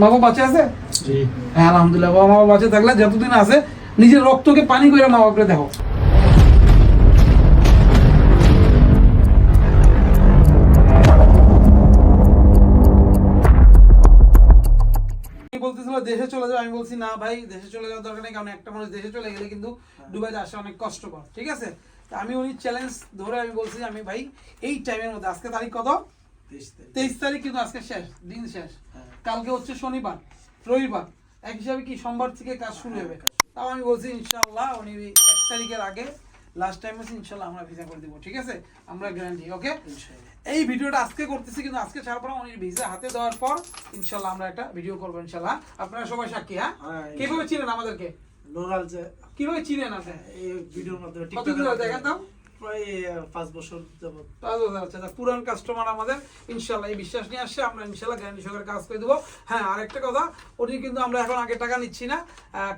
মা বাবা বাঁচে আছে? হ্যাঁ আলহামদুলিল্লাহ বাবা মা বাবা বাঁচে থাকলে যতদিন আছে নিজের রক্তকে পানি করে মা বাবাকে দেখো। বলতেছিল দেশে চলে যাও। আমি বলছি না ভাই দেশে চলে যাওয়ার দরকার নেই কারণ একটা মানুষ দেশে চলে গেলে কিন্তু দুবাইতে আসা অনেক কষ্টকর। ঠিক আছে? তা আমি উনি চ্যালেঞ্জ ধরে আমি বলছি আমি ভাই এই টাইমের মধ্যে আজকে তারিখ কত? তেইশ তারিখ। কিন্তু আজকে শেষ দিন শেষ। হ্যাঁ। কালকে হচ্ছে শনিবার রবিবার। এক হিসাবে কি সোমবার থেকে কাজ শুরু হবে? তাও আমি বলছি ইনশাল্লাহ উনি এক তারিখের আগে লাস্ট টাইম আছে ইনশাল্লাহ আমরা ভিসা করে দিব ঠিক আছে? আমরা গ্যারান্টি ওকে এই ভিডিওটা আজকে করতেছি কিন্তু আজকে ছাড়ার পর উনি ভিসা হাতে দেওয়ার পর ইনশাল্লাহ আমরা একটা ভিডিও করব ইনশাল্লাহ আপনারা সবাই সাক্ষী হ্যাঁ? হ্যাঁ, কীভাবে চিনেন আমাদেরকে? নোরাল যে কীভাবে চিনেন আপনি? এই ভিডিওর মাধ্যমে টিকটকে দেখেন তো প্রায় পাঁচ বছর যাবত পাঁচ বছর আচ্ছা পুরান কাস্টমার আমাদের ইনশাল্লাহ এই বিশ্বাস নিয়ে আসছে আমরা ইনশাল্লাহ গ্যারান্টি সহকারে কাজ করে দেবো। হ্যাঁ আরেকটা কথা উনি কিন্তু আমরা এখন আগে টাকা নিচ্ছি না।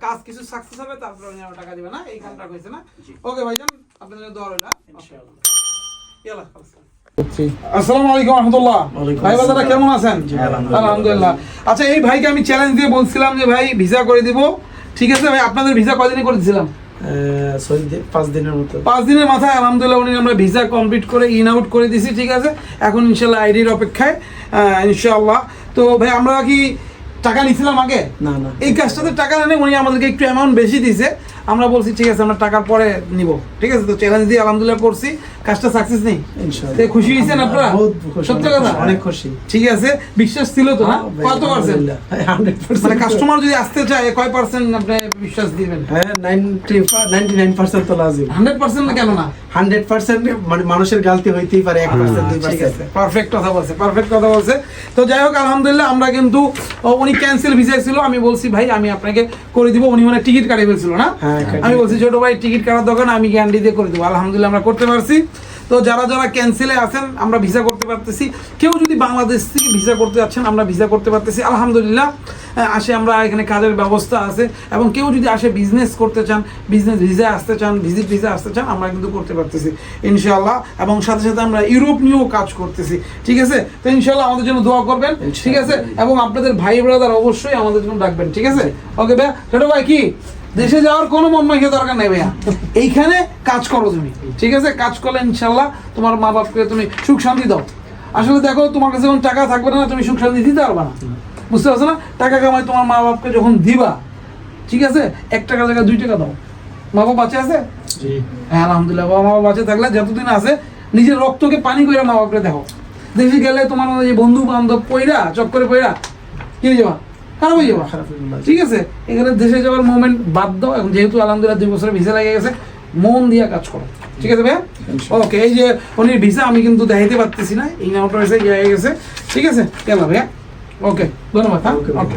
কাজ কিছু সাকসেস হবে তারপরে উনি টাকা দিবে না এই কন্ট্রাক্ট হয়েছে না? ওকে ভাইজান আপনাদের জন্য দোয়া রইল ইনশাআল্লাহ। ইয়ালা আসসালামু আলাইকুম রহমতুল্লাহ। ভাই বাজারা কেমন আছেন? আলহামদুলিল্লাহ। আলহামদুলিল্লাহ। আচ্ছা এই ভাইকে আমি চ্যালেঞ্জ দিয়ে বলছিলাম যে ভাই ভিসা করে দিব। ঠিক আছে ভাই আপনাদের ভিসা কয়দিনে করে দিছিলাম? পাঁচ দিনের মতো। পাঁচ দিনের মাথায় আলহামদুলিল্লাহ উনি আমরা ভিসা কমপ্লিট করে ইন আউট করে দিছি ঠিক আছে? এখন ইনশাল্লাহ আইডির অপেক্ষায় ইনশাল্লাহ তো ভাই আমরা কি টাকা নিছিলাম আগে? না না। এই কাজটাতে টাকা নেই উনি আমাদেরকে একটু অ্যামাউন্ট বেশি দিছে আমরা বলছি ঠিক আছে আমরা টাকার পরে নিব। ঠিক আছে তো চ্যালেঞ্জ দিয়ে আলহামদুলিল্লাহ করছি। কাজটা সাকসেস নেই? ইনশাআল্লাহ। খুশি হয়েছেন আপনারা? সত্যি কথা? অনেক খুশি। ঠিক আছে বিশ্বাস ছিল তো না কত পার্সেন্ট মানে কাস্টমার যদি আসতে চায় কয় পার্সেন্ট আপনি বিশ্বাস দিবেন? হ্যাঁ নাইনটি নাইনটি নাইন পার্সেন্ট তো লাজিম। হান্ড্রেড পার্সেন্ট কেন না? হান্ড্রেড পার্সেন্ট মানে মানুষের গালতি হইতেই পারে এক পার্সেন্ট দুই হ্যাঁ, ঠিক আছে পার্সেন্ট পারফেক্ট কথা বলছে পারফেক্ট কথা বলছে। তো যাই হোক আলহামদুলিল্লাহ আমরা কিন্তু উনি ক্যান্সেল ভিসা ছিল আমি বলছি ভাই আমি আপনাকে করে দিব। উনি মানে টিকিট কাটিয়ে ফেলছিল না? হ্যাঁ, আমি বলছি ছোট ভাই টিকিট কাটার দোকান আমি গ্যারান্টি দিয়ে করে দেবো। আলহামদুলিল্লাহ আমরা করতে পারছি। তো যারা যারা ক্যান্সেলে আছেন আমরা ভিসা করতে পারতেছি। কেউ যদি বাংলাদেশ থেকে ভিসা করতে যাচ্ছেন আমরা ভিসা করতে পারতেছি। আলহামদুলিল্লাহ আসে আমরা এখানে কাজের ব্যবস্থা আছে এবং কেউ যদি আসে বিজনেস করতে চান বিজনেস ভিসা আসতে চান ভিজিট ভিসা আসতে চান আমরা কিন্তু করতে পারতেছি ইনশাআল্লাহ। এবং সাথে সাথে আমরা ইউরোপ নিয়েও কাজ করতেছি ঠিক আছে? তো ইনশাআল্লাহ আমাদের জন্য দোয়া করবেন ঠিক আছে? এবং আপনাদের ভাই ব্রাদার অবশ্যই আমাদের জন্য ডাকবেন ঠিক আছে? ওকে ভাইয়া ছোট ভাই কি? দেশে যাওয়ার কোনো মন মাইকে দরকার নেই ভাইয়া। এইখানে কাজ করো তুমি ঠিক আছে? কাজ করলে ইনশাল্লাহ তোমার মা বাপকে তুমি সুখ শান্তি দাও। আসলে দেখো তোমার কাছে যখন টাকা থাকবে না তুমি সুখ শান্তি দিতে পারবে না। বুঝতে পারছ না? টাকা কামাই তোমার মা বাপকে যখন দিবা ঠিক আছে? এক টাকা জায়গায় দুই টাকা দাও। মা বাবা বাঁচে আছে? হ্যাঁ আলহামদুলিল্লাহ বাবা মা বাবা বাঁচে থাকলে যতদিন আছে নিজের রক্তকে পানি করে মা বাপকে দেখো। দেশে গেলে তোমার ওই বন্ধু বান্ধব পয়রা চক্করে পয়রা কি যাবা খারাপ হয়ে যাবা। ঠিক আছে? এখানে দেশে যাওয়ার মোমেন্ট বাদ দাও এখন যেহেতু আলহামদুলিল্লাহ দুই বছরের ভিসা লেগে গেছে মন দিয়ে কাজ করো। ঠিক আছে ভাইয়া? ওকে এই যে উনি ভিসা আমি কিন্তু দেখাইতে পারতেছি না এই নামটা হয়েছে ইয়ে হয়ে গেছে। ঠিক আছে? কেন ভাইয়া? ওকে ধন্যবাদ হ্যাঁ? ওকে